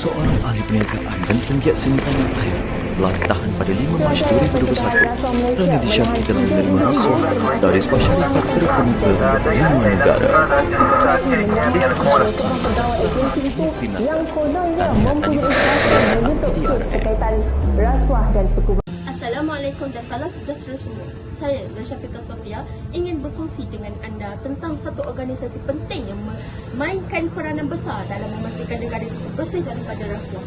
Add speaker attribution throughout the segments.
Speaker 1: seorang ahli perniagaan dan penggiat seni tanah air telah ditahan pada 5 Mac 2021 kerana disyaki telah menerima rasuah dari Spesialikat Terkemuka Haluan Negara.
Speaker 2: seorang pegawai agensi itu yang kononnya mempunyai kes berkaitan rasuah dan perkuburan.
Speaker 3: Assalamualaikum dan salam sejahtera semua. Saya, Nasyafika Sofia, ingin berkongsi dengan anda tentang satu organisasi penting yang memainkan peranan besar dalam memastikan negara kita bersih daripada rasuah.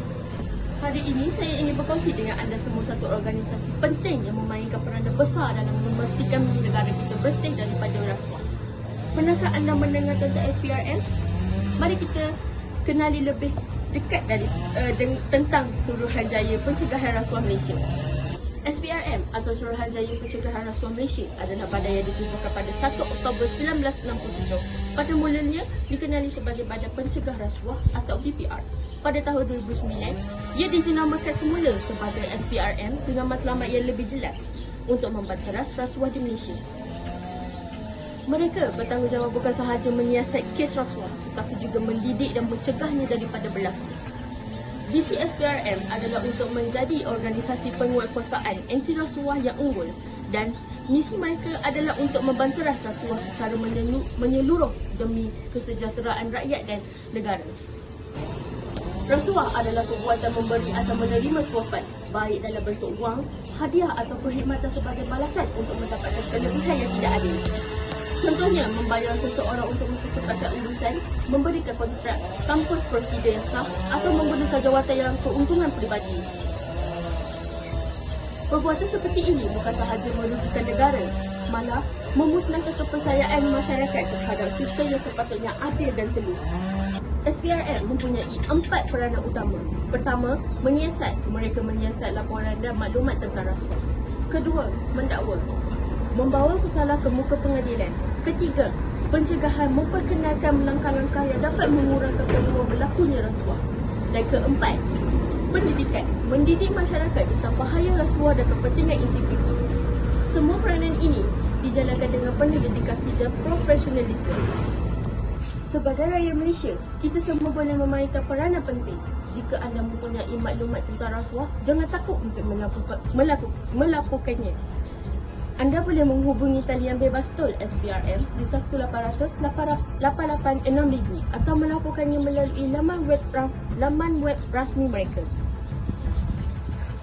Speaker 3: Hari ini saya ingin berkongsi dengan anda semua satu organisasi penting yang memainkan peranan besar dalam memastikan negara kita bersih daripada rasuah. Pernahkah anda mendengar tentang SPRM? Mari kita kenali lebih dekat dari uh, tentang Suruhanjaya Pencegahan Rasuah Malaysia. SPRM atau Suruhanjaya Pencegahan Rasuah Malaysia adalah badan yang ditubuhkan pada 1 Oktober 1967. Pada mulanya dikenali sebagai Badan Pencegah Rasuah atau BPR. Pada tahun 2009, ia dinamakan semula sebagai SPRM dengan matlamat yang lebih jelas untuk membanteras rasuah di Malaysia. Mereka bertanggungjawab bukan sahaja menyiasat kes rasuah tetapi juga mendidik dan mencegahnya daripada berlaku. Visi SPRM adalah untuk menjadi organisasi penguatkuasaan anti rasuah yang unggul dan misi mereka adalah untuk membanteras rasuah secara menyelu- menyeluruh demi kesejahteraan rakyat dan negara. Rasuah adalah perbuatan memberi atau menerima suapan baik dalam bentuk wang, hadiah atau perkhidmatan sebagai balasan untuk mendapatkan kelebihan yang tidak adil. Contohnya, membayar seseorang untuk mempercepatkan urusan, memberikan kontrak tanpa prosedur yang sah atau menggunakan jawatan yang keuntungan peribadi. Perbuatan seperti ini bukan sahaja merugikan negara, malah memusnahkan kepercayaan masyarakat terhadap sistem yang sepatutnya adil dan telus. SPRM mempunyai empat peranan utama. Pertama, menyiasat. Mereka menyiasat laporan dan maklumat tentang rasuah. Kedua, mendakwa. Membawa pesalah ke muka pengadilan. Ketiga, pencegahan memperkenalkan langkah-langkah yang dapat mengurangkan peluang berlakunya rasuah. Dan keempat, pendidikan. Mendidik masyarakat tentang bahaya rasuah dan kepentingan integriti. Semua peranan ini dijalankan dengan penuh dedikasi dan profesionalisme. Sebagai rakyat Malaysia, kita semua boleh memainkan peranan penting. Jika anda mempunyai maklumat tentang rasuah, jangan takut untuk melakukan, melaku, melaporkannya. Anda boleh menghubungi talian bebas tol SPRM di 1800 886000 atau melaporkannya melalui laman web laman web rasmi mereka.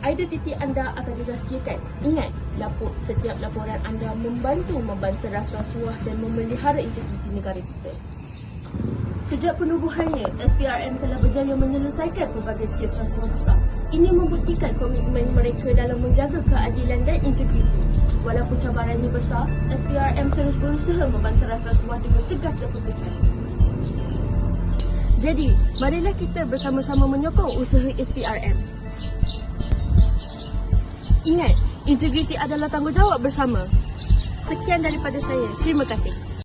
Speaker 3: Identiti anda akan dirahsiakan. Ingat, lapor, setiap laporan anda membantu membanteras rasuah dan memelihara integriti negara kita. Sejak penubuhannya, SPRM telah berjaya menyelesaikan pelbagai kes rasuah besar. Ini membuktikan komitmen mereka dalam menjaga keadilan dan. Walaupun cabarannya besar, SPRM terus berusaha membanteras rasuah dengan tegas dan berkesan. Jadi, marilah kita bersama-sama menyokong usaha SPRM. Ingat, integriti adalah tanggungjawab bersama. Sekian daripada saya. Terima kasih.